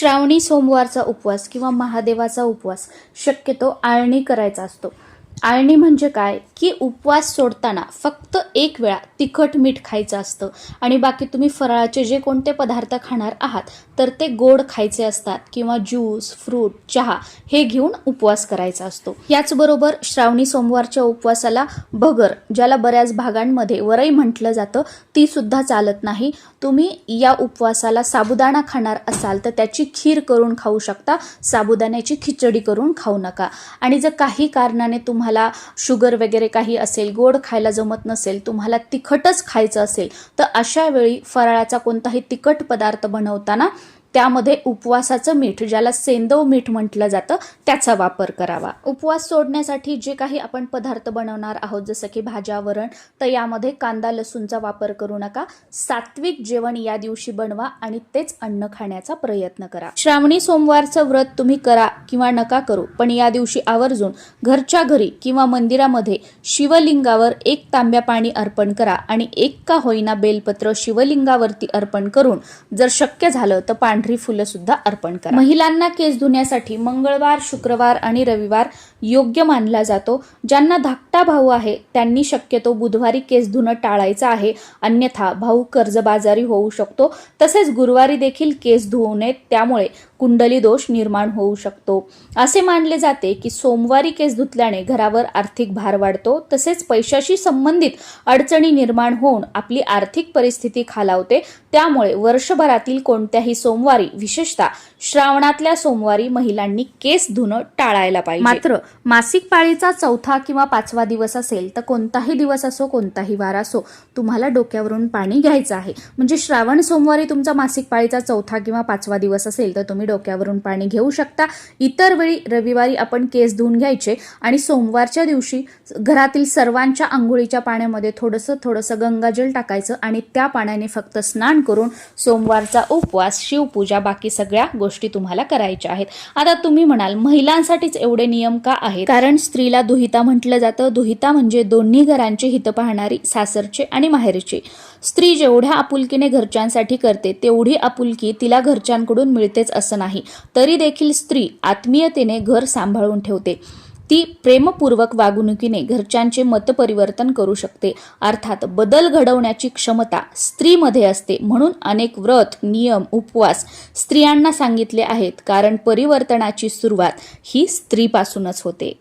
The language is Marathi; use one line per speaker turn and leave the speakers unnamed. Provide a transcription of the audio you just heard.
श्रावणी सोमवारचा उपवास किंवा महादेवाचा उपवास शक्यतो आळणी करायचा असतो. आळणी म्हणजे काय? की उपवास सोडताना फक्त एक वेळा तिखट मीठ खायचं असतं. आणि बाकी तुम्ही फराळाचे जे कोणते पदार्थ खाणार आहात तर ते गोड खायचे असतात किंवा ज्यूस फ्रूट चहा हे घेऊन उपवास करायचा असतो. याचबरोबर श्रावणी सोमवारच्या उपवासाला भगर ज्याला बऱ्याच भागांमध्ये वरई म्हटलं जातं ती सुद्धा चालत नाही. तुम्ही या उपवासाला साबुदाणा खाणार असाल तर त्याची खीर करून खाऊ शकता साबुदाण्याची खिचडी करून खाऊ नका. आणि जर काही कारणाने तुम्हाला तुम्हाला शुगर वगैरे काही असेल गोड खायला जमत नसेल तुम्हाला तिखटच खायचं असेल तर अशा वेळी फराळाचा कोणताही तिखट पदार्थ बनवताना त्यामध्ये उपवासाचं मीठ ज्याला सेंदव मीठ म्हटलं जातं त्याचा वापर करावा. उपवास सोडण्यासाठी जे काही आपण पदार्थ बनवणार आहोत जसं की भाज्या वरण तर यामध्ये कांदा लसूणचा वापर करू नका. सात्विक जेवण या दिवशी बनवा आणि तेच अन्न खाण्याचा प्रयत्न करा. श्रावणी सोमवारचं व्रत तुम्ही करा किंवा नका करू पण या दिवशी आवर्जून घरच्या घरी किंवा मंदिरामध्ये शिवलिंगावर एक तांब्या पाणी अर्पण करा आणि एक का होईना बेलपत्र शिवलिंगावरती अर्पण करून जर शक्य झालं तर पांढरी फुलं सुद्धा अर्पण करा. महिलांना केस धुण्यासाठी मंगळवार शुक्रवार आणि रविवार योग्य मानला जातो. ज्यांना धाकटा भाऊ आहे त्यांनी शक्यतो बुधवारी केस धुणं टाळायचं आहे. अन्यथा भाऊ कर्जबाजारी होऊ शकतो. तसेच गुरुवारी देखील केस धुवू नयेत. त्यामुळे कुंडली दोष निर्माण होऊ शकतो. असे मानले जाते की सोमवारी केस धुतल्याने घरावर आर्थिक भार वाढतो तसेच पैशाशी संबंधित अडचणी निर्माण होऊन आपली आर्थिक परिस्थिती खालावते. त्यामुळे वर्षभरातील कोणत्याही सोमवारी विशेषतः श्रावणातल्या सोमवारी महिलांनी केस धुणं टाळायला पाहिजे. मात्र मासिक पाळीचा चौथा किंवा पाचवा दिवस असेल तर कोणताही दिवस असो कोणताही वार असो तुम्हाला डोक्यावरून पाणी घ्यायचं आहे. म्हणजे श्रावण सोमवारी तुमचा मासिक पाळीचा चौथा किंवा पाचवा दिवस असेल तर तुम्ही डोक्यावरून पाणी घेऊ शकता. इतर वेळी रविवारी आपण केस धुवून घ्यायचे आणि सोमवारच्या दिवशी घरातील सर्वांच्या आंघोळीच्या पाण्यामध्ये थोडंसं थोडंसं गंगाजल टाकायचं आणि त्या पाण्याने फक्त स्नान करून सोमवारचा उपवास शिवपूजा बाकी सगळ्या गोष्टी तुम्हाला करायच्या आहेत. आता तुम्ही म्हणाल महिलांसाठीच एवढे नियम का आहेत? कारण स्त्रीला दुहिता म्हटलं जातं. दुहिता म्हणजे दोन्ही घरांचे हित पाहणारी सासरचे आणि माहेरचे. स्त्री जेवढ्या आपुलकीने घरच्यांसाठी करते तेवढी आपुलकी तिला घरच्यांकडून मिळतेच असं नाही. तरी देखील स्त्री आत्मीयतेने घर सांभाळून ठेवते. ती प्रेमपूर्वक वागणुकीने घरच्यांचे मतपरिवर्तन करू शकते. अर्थात बदल घडवण्याची क्षमता स्त्रीमध्ये असते. म्हणून अनेक व्रत नियम उपवास स्त्रियांना सांगितले आहेत. कारण परिवर्तनाची सुरुवात ही स्त्रीपासूनच होते.